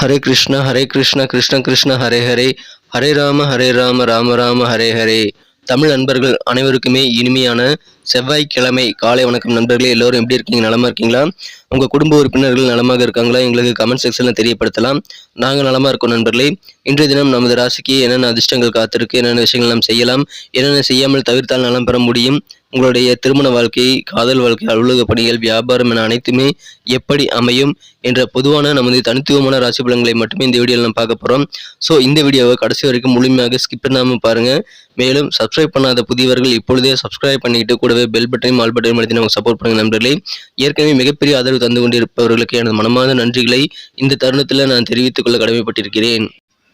ஹரே கிருஷ்ண ஹரே கிருஷ்ண கிருஷ்ண கிருஷ்ண ஹரே ஹரே. ஹரே ராம ஹரே ராம ராம ராம ஹரே ஹரே. தமிழ் நண்பர்கள் அனைவருக்குமே இனிமையான செவ்வாய்க்கிழமை காலை வணக்கம் நண்பர்களே. எல்லோரும் எப்படி இருக்கீங்க? நலமா இருக்கீங்களா? உங்க குடும்ப உறுப்பினர்கள் நலமாக இருக்காங்களா? எங்களுக்கு கமெண்ட் செக்ஷன்ல தெரியப்படுத்தலாம். நாங்கள் நலமா இருக்கோம் நண்பர்களே. இன்றைய தினம் நமது ராசிக்கு என்னென்ன அதிர்ஷ்டங்கள் காத்திருக்கு? என்னென்ன விஷயங்கள் நாம் செய்யலாம்? என்னென்ன செய்யாமல் தவிர்த்தால் நலம் பெற முடியும்? உங்களுடைய திருமண வாழ்க்கை காதல் வாழ்க்கை அலுவலக பணிகள் வியாபாரம் என அனைத்துமே எப்படி அமையும் என்ற பொதுவான நமது தனித்துவமான ராசி பலன்களை மட்டுமே இந்த வீடியோவில் நம்ம பார்க்க போகிறோம் ஸோ இந்த வீடியோவை கடைசி வரைக்கும் முழுமையாக ஸ்கிப் பண்ணாமல் பாருங்கள் மேலும் சப்ஸ்கிரைப் பண்ணாத புதியவர்கள் இப்பொழுதே சப்ஸ்கிரைப் பண்ணிட்டு கூடவே பெல் பட்டனையும் ஆல் பட்டனையும் அழுத்தி நமக்கு சப்போர்ட் பண்ணுங்க நண்பர்களே. ஏற்கனவே மிகப்பெரிய ஆதரவு தந்து கொண்டிருப்பவர்களுக்கு எனது மனமார்ந்த நன்றிகளை இந்த தருணத்தில் நான் தெரிவித்துக் கொள்ள கடமைப்பட்டிருக்கிறேன்.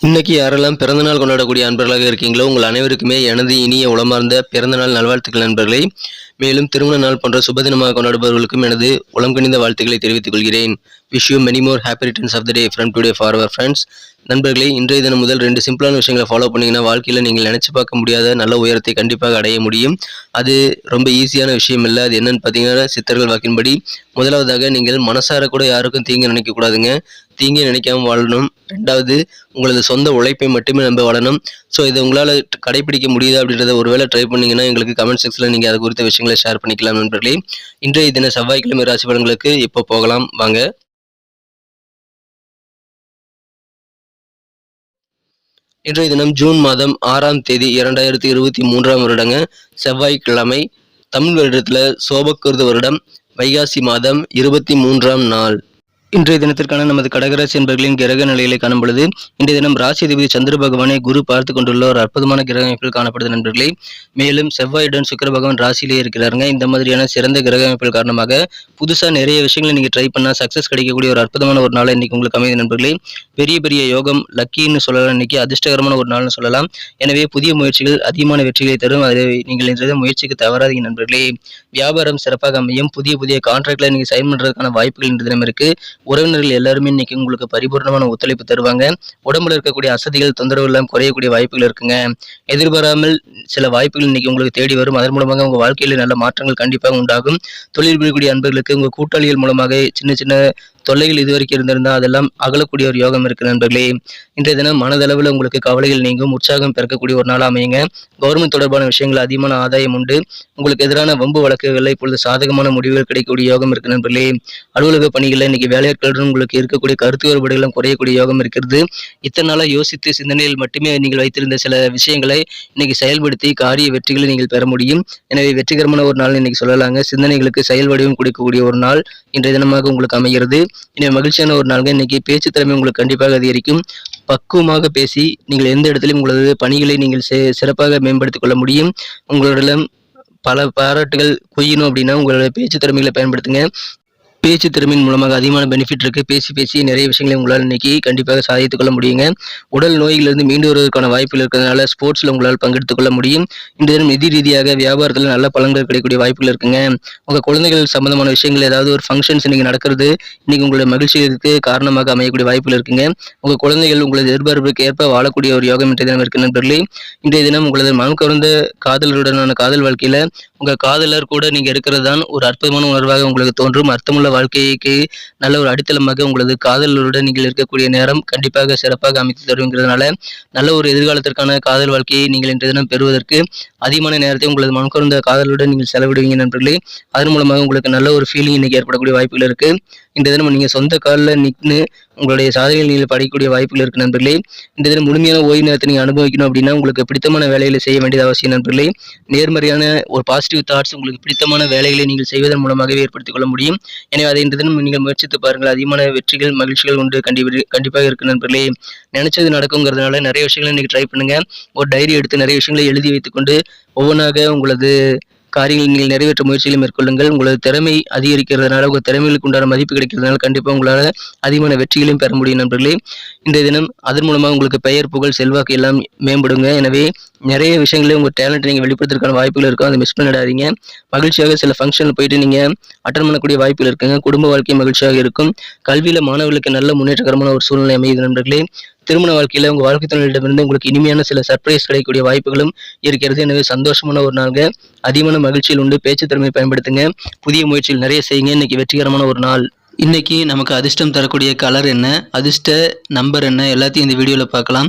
இன்னைக்கு யாரெல்லாம் பிறந்தநாள் கொண்டாடக்கூடிய அன்பர்களாக இருக்கீங்களோ உங்கள் அனைவருக்குமே எனது இனிய உளமார்ந்த பிறந்தநாள் நல்வாழ்த்துக்கள் நண்பர்களை மேலும் திருமண நாள் போன்ற சுபதினமாக கொண்டாடுபவர்களுக்கும் எனது உளம் கணிந்த வாழ்த்துக்களை தெரிவித்துக் கொள்கிறேன். Wish you many more happy returns of the day from today for our friends நண்பர்களே இன்றைய தினம் முதல் ரெண்டு சிம்பிளான விஷயங்களை ஃபாலோ பண்ணிங்கன்னா வாழ்க்கையில் நீங்கள் நினச்சி பார்க்க முடியாத நல்ல உயரத்தை கண்டிப்பாக அடைய முடியும். அது ரொம்ப ஈஸியான விஷயம் இல்லை அது என்னன்னு பார்த்தீங்கன்னா சித்தர்கள் வாக்கின்படி முதலாவதாக நீங்கள் மனசார கூட யாருக்கும் தீங்கு நினைக்கக்கூடாதுங்க தீங்கு நினைக்காம வாழணும். ரெண்டாவது உங்களது சொந்த உழைப்பை மட்டுமே நம்ப வாழணும் ஸோ இதை உங்களால் கடைபிடிக்க முடியுதா அப்படின்றத ஒருவேளை ட்ரை பண்ணிங்கன்னா எங்களுக்கு கமெண்ட் செக்ஷனில் நீங்கள் அது குறித்த விஷயங்களை ஷேர் பண்ணிக்கலாம் நண்பர்களே. இன்றைய தின செவ்வாய்க்கிழமை ராசி பலன்களுக்கு இப்போ போகலாம். வாங்க. இன்றைய தினம் ஜூன் மாதம் ஆறாம் தேதி இரண்டாயிரத்தி இருபத்தி மூன்றாம் வருடங்க. செவ்வாய்க்கிழமை தமிழ் வருடத்தில் சோபக்கிருத வருடம். வைகாசி மாதம் இருபத்தி மூன்றாம் நாள். இன்றைய தினத்திற்கான நமது கடகராசி என்பர்களின் கிரக நிலைகளை காணும் பொழுது இன்றைய தினம் ராசி அதிபதி சந்திர பகவானை குரு பார்த்து கொண்டுள்ள ஒரு அற்புதமான கிரக அமைப்பில் காணப்படுது நண்பர்களே. மேலும் செவ்வாயுடன் சுக்கர பகவான் ராசியிலே இருக்கிறாருங்க. இந்த மாதிரியான சிறந்த கிரக அமைப்பில் காரணமாக புதுசாக நிறைய விஷயங்களை நீங்கள் ட்ரை பண்ணால் சக்ஸஸ் கிடைக்கக்கூடிய ஒரு அற்புதமான ஒரு நாள் இன்னைக்கு உங்களுக்கு அமைந்த நண்பர்களே. பெரிய பெரிய யோகம் லக்கின்னு சொல்லலாம். இன்னைக்கு அதிர்ஷ்டகரமான ஒரு நாள்னு சொல்லலாம். எனவே புதிய முயற்சிகள் அதிகமான வெற்றிகளை தரும். அதை நீங்கள் இன்றைய முயற்சிக்கு தவறாதீங்க நண்பர்களே. வியாபாரம் சிறப்பாக அமையும். புதிய புதிய கான்ட்ராக்ட்ல நீங்கள் சைன் பண்ணுறதுக்கான வாய்ப்புகள் இன்று தினம் இருக்கு. உறவினர்கள் எல்லாருமே இன்னைக்கு உங்களுக்கு பரிபூர்ணமான ஒத்துழைப்பு தருவாங்க. உடம்புல இருக்கக்கூடிய அசதிகள் தொந்தரவு எல்லாம் குறையக்கூடிய வாய்ப்புகள் இருக்குங்க. எதிர்பாராமல் சில வாய்ப்புகள் இன்னைக்கு உங்களுக்கு தேடி வரும். அதன் மூலமாக உங்கள் வாழ்க்கையில நல்ல மாற்றங்கள் கண்டிப்பாக உண்டாகும். தொழில் புரியக்கூடிய அன்பர்களுக்கு உங்க கூட்டாளிகள் மூலமாக சின்ன சின்ன தொல்லைகள் இதுவரைக்கும் இருந்திருந்தால் அதெல்லாம் அகலக்கூடிய ஒரு யோகம் இருக்கு நண்பர்களே. இன்றைய தினம் மனதளவில் உங்களுக்கு கவலைகள் நீங்கும். உற்சாகம் பிறக்கக்கூடிய ஒரு நாள் அமையுங்க. கவர்மெண்ட் தொடர்பான விஷயங்கள் அதிகமான ஆதாயம் உண்டு. உங்களுக்கு எதிரான வம்பு வழக்குகளில் இப்பொழுது சாதகமான முடிவுகள் கிடைக்கக்கூடிய யோகம் இருக்கு நண்பர்களே. அலுவலக பணிகளில் இன்னைக்கு நேர்களுடன் உங்களுக்கு இருக்கக்கூடிய கருத்து வேறுபாடுகளும் குறையக்கூடிய யோகம் இருக்கிறது. இத்தனை நாளாக யோசித்து சிந்தனையில் மட்டுமே நீங்கள் வைத்திருந்த சில விஷயங்களை இன்னைக்கு செயல்படுத்தி காரிய வெற்றிகளை நீங்கள் பெற முடியும். எனவே வெற்றிகரமான ஒரு நாள் இன்னைக்கு சொல்லலாங்க. சிந்தனைகளுக்கு செயல் வடிவம் கொடுக்கக்கூடிய ஒரு நாள் இன்றைய தினமாக உங்களுக்கு அமைகிறது. இனி மகிழ்ச்சியான ஒரு நாள்கள் இன்னைக்கு பேச்சு திறமை உங்களுக்கு கண்டிப்பாக அதிகரிக்கும். பக்குவமாக பேசி நீங்கள் எந்த இடத்திலும் உங்களது பணிகளை நீங்கள் சிறப்பாக மேம்படுத்திக் கொள்ள முடியும். உங்களிடம் பல பாராட்டுகள் குய்யணும் அப்படின்னா உங்களோட பேச்சு திறமைகளை பயன்படுத்துங்க. பேச்சு திறமையின் மூலமாக அதிகமான பெனிஃபிட் இருக்கு. பேசி பேசி நிறைய விஷயங்களை உங்களால் இன்னைக்கு கண்டிப்பாக சாதித்துக் கொள்ள முடியுங்க. உடல் நோய்களிலிருந்து மீண்டு வருவதற்கான வாய்ப்புகள் இருக்கிறதுனால ஸ்போர்ட்ஸ்ல உங்களால் பங்கெடுத்துக் கொள்ள முடியும். இந்த தினம் நிதி ரீதியாக வியாபாரத்தில் நல்ல பலன்கள் கிடைக்கக்கூடிய வாய்ப்புகள் இருக்குங்க. உங்க குழந்தைகள் சம்பந்தமான விஷயங்கள் ஏதாவது ஒரு ஃபங்க்ஷன்ஸ் இன்னைக்கு நடக்கிறது இன்னைக்கு உங்களுடைய மகிழ்ச்சிக்கு காரணமாக அமையக்கூடிய வாய்ப்புகள் இருக்குங்க. உங்க குழந்தைகள் உங்களது எதிர்பார்ப்புக்கு ஏற்ப வாழக்கூடிய ஒரு யோகம் இன்றைய தினம் இருக்கு நண்பர்களே. இன்றைய தினம் உங்களது மனம் கவர்ந்த காதலருடனான காதல் வாழ்க்கையில உங்க காதலர் கூட நீங்க இருக்கிறது தான் ஒரு அற்புதமான உணர்வாக உங்களுக்கு தோன்றும். அர்த்தமுள்ள வாழ்க்கைக்கு நல்ல ஒரு அடித்தளமாக உங்களது காதலருடன் நீங்கள் இருக்கக்கூடிய நேரம் கண்டிப்பாக சிறப்பாக அமைத்து தருவீங்கிறதுனால நல்ல ஒரு எதிர்காலத்திற்கான காதல் வாழ்க்கையை நீங்கள் இன்றைய தினம் பெறுவதற்கு அதிகமான நேரத்தை உங்களது மனக்குறந்த காதலுடன் நீங்கள் செலவிடுவீங்க நண்பர்களே. அதன் மூலமாக உங்களுக்கு நல்ல ஒரு ஃபீலிங் இன்னைக்கு ஏற்படக்கூடிய வாய்ப்புகள் இருக்கு. இந்த தினம் நீங்கள் சொந்த காலில் நின்று உங்களுடைய சாதனைகள் நீங்கள் படிக்கக்கூடிய வாய்ப்புகள் இருக்கு நண்பர்களே. இந்த தினம் முழுமையான ஓய்வு நேரத்தை நீங்கள் அனுபவிக்கணும் அப்படின்னா உங்களுக்கு பிடித்தமான வேலைகளை செய்ய வேண்டியது அவசியம் நண்பர்களே. நேர்மறையான ஒரு பாசிட்டிவ் தாட்ஸ் உங்களுக்கு பிடித்தமான வேலைகளை நீங்கள் செய்வதன் மூலமாகவே ஏற்படுத்திக் கொள்ள முடியும். எனவே அதை இந்த தினம் நீங்கள் முயற்சித்து பாருங்கள். அதிகமான வெற்றிகள் மகிழ்ச்சிகள் உண்டு கண்டிப்பாக கண்டிப்பாக இருக்கு நண்பர்களே. நினைச்சது நடக்குங்கிறதுனால நிறைய விஷயங்களை இன்னைக்கு ட்ரை பண்ணுங்க. ஒரு டைரி எடுத்து நிறைய விஷயங்களை எழுதி வைத்துக்கொண்டு ஒவ்வொன்றாக உங்களது காரியங்களை நீங்கள் நிறைவேற்ற முயற்சிகளை மேற்கொள்ளுங்கள். உங்களது திறமை அதிகரிக்கிறதுனால உங்கள் திறமைகளுக்கு உண்டான மதிப்பு கிடைக்கிறதுனால கண்டிப்பாக உங்களால் அதிகமான வெற்றிகளையும் பெற முடியும் நண்பர்களே. இந்த தினம் அதன் மூலமாக உங்களுக்கு பெயர் புகழ் செல்வாக்கு எல்லாம் மேம்படுங்க. எனவே நிறைய விஷயங்களே உங்கள் டேலண்ட் நீங்கள் வெளிப்படுத்துறதுக்கான வாய்ப்புகள் இருக்கும். அதை மிஸ் பண்ணிடாதீங்க. மகிழ்ச்சியாக சில ஃபங்க்ஷனில் போயிட்டு நீங்கள் அட்டன் பண்ணக்கூடிய வாய்ப்புகள் இருக்குங்க. குடும்ப வாழ்க்கை மகிழ்ச்சியாக இருக்கும். கல்வியில் மாணவர்களுக்கு நல்ல முன்னேற்றகரமான ஒரு சூழ்நிலை அமையுது நண்பர்களே. திருமண வாழ்க்கையில் உங்கள் வாழ்க்கை துணையிடமிருந்து உங்களுக்கு இனிமையான சில சர்ப்ரைஸ் கிடைக்கக்கூடிய வாய்ப்புகளும் இருக்கிறது. எனவே சந்தோஷமான ஒரு நாள்ங்க. அதிகமான மகிழ்ச்சியில் உண்டு. பேச்சு திறமை பயன்படுத்துங்க. புதிய முயற்சியில் நிறைய செய்யுங்க. இன்னைக்கு வெற்றிகரமான ஒரு நாள். இன்னைக்கு நமக்கு அதிர்ஷ்டம் தரக்கூடிய கலர் என்ன? அதிர்ஷ்ட நம்பர் என்ன? எல்லாத்தையும் இந்த வீடியோவில் பார்க்கலாம்.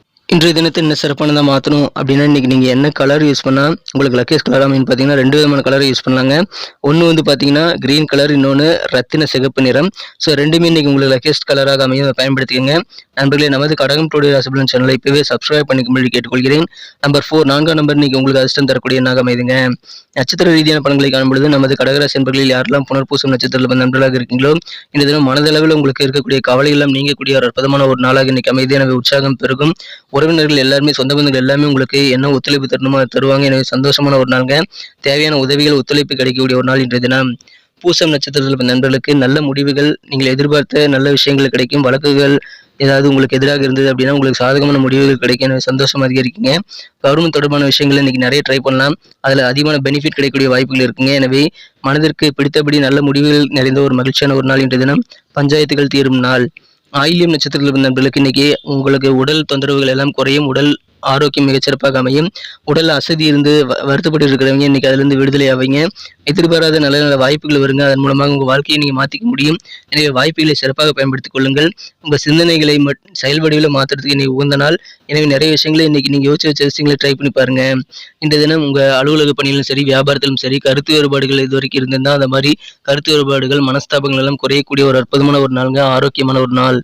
இன்றைய தினத்தை என்ன சிறப்பானதாக மாற்றணும் அப்படின்னா இன்றைக்கி நீங்கள் என்ன கலர் யூஸ் பண்ணால் உங்களுக்கு லக்கேஜ் கலர் அப்படின்னு பார்த்தீங்கன்னா ரெண்டு விதமான கலர் யூஸ் பண்ணலாங்க. ஒன்று வந்து பார்த்தீங்கன்னா க்ரீன் கலர் இன்னொன்று ரத்தின சிகப்பு நிறம். ஸோ ரெண்டுமே இன்றைக்கி உங்களுக்கு லக்கேஜ் கலராக அமையும். அதை பயன்படுத்திக்கங்க. நண்பர்களே நமது கடகம் டுடே ராசிபலன் சேனலை இப்போவே சப்ஸ்கிரைப் பண்ணிக்கும்படி கேட்டுக்கொள்கிறேன். நம்பர் ஃபோர் நான்காம் நம்பர் இன்றைக்கி உங்களுக்கு அதிர்ஷ்டம் தரக்கூடிய என்னாக அமைதுங்க நட்சத்திர ரீதியான பலன்களை காணும்பொழுது நமது கடகராசி நண்பர்களில் யாரெல்லாம் புனர்பூசம் நட்சத்திரத்தில் நண்பர்களாக இருக்கீங்களோ இந்த தினம் மனதளவில் உங்களுக்கு இருக்கக்கூடிய கவலை எல்லாம் நீங்கக்கூடிய ஒரு அற்புதமான ஒரு நாளாக இன்னைக்கு அமைதியான உற்சாகம் பெருகும். உறவினர்கள் எல்லாருமே சொந்த பந்தங்கள் எல்லாமே உங்களுக்கு என்ன ஒத்துழைப்பு தரணுமோ தருவாங்க. எனவே சந்தோஷமான ஒரு நாளுங்க. தேவையான உதவிகள் ஒத்துழைப்பு கிடைக்கக்கூடிய ஒரு நாள் இன்றைய தினம். பூசம் நட்சத்திரத்தில் நண்பர்களுக்கு நல்ல முடிவுகள் நீங்கள் எதிர்பார்த்த நல்ல விஷயங்கள் கிடைக்கும் வழக்குகள் ஏதாவது உங்களுக்கு எதிராக இருந்தது அப்படின்னா உங்களுக்கு சாதகமான முடிவுகள் கிடைக்கும். எனவே சந்தோஷம் அதிகரிக்குங்க கவர்மெண்ட் தொடர்பான விஷயங்கள் இன்னைக்கு நிறைய ட்ரை பண்ணலாம். அதில் அதிகமான பெனிஃபிட் கிடைக்கக்கூடிய வாய்ப்புகள் இருக்குங்க. எனவே மனதிற்கு பிடித்தபடி நல்ல முடிவுகள் நிறைந்த ஒரு மகிழ்ச்சியான ஒரு நாள் இன்றைய தினம். பஞ்சாயத்துகள் தீரும் நாள். ஆயில்யம் நட்சத்திரத்தில் இருந்த நண்பர்களுக்கு இன்னைக்கு உங்களுக்கு உடல் தொந்தரவுகள் எல்லாம் குறையும். உடல் ஆரோக்கியம் மிகச்சிறப்பாக அமையும். உடல் அசதி இருந்து வ- வருத்தப்பட்டு இருக்கிறவங்க இன்னைக்கு அதிலிருந்து விடுதலை ஆவீங்க. எதிர்பாராத நல்ல நல்ல வாய்ப்புகள் வருங்க. அதன் மூலமாக உங்கள் வாழ்க்கையை நீங்கள் மாற்றிக்க முடியும். எனவே வாய்ப்புகளை சிறப்பாக பயன்படுத்திக் கொள்ளுங்கள். உங்கள் சிந்தனைகளை மட் செயல்வடிவில் மாற்றுறதுக்கு இன்னைக்கு உகந்த நாள். எனவே நிறைய விஷயங்களை இன்னைக்கு நீங்கள் யோசிச்சு வச்ச விஷயங்களை ட்ரை பண்ணி பாருங்க. இந்த தினம் உங்கள் அலுவலக பணியிலும் சரி வியாபாரத்திலும் சரி கருத்து வேறுபாடுகள் இது வரைக்கும் இருந்திருந்தா அந்த மாதிரி கருத்து வேறுபாடுகள் மனஸ்தாபங்கள் எல்லாம் குறையக்கூடிய ஒரு அற்புதமான ஒரு நாளுங்க. ஆரோக்கியமான ஒரு நாள்.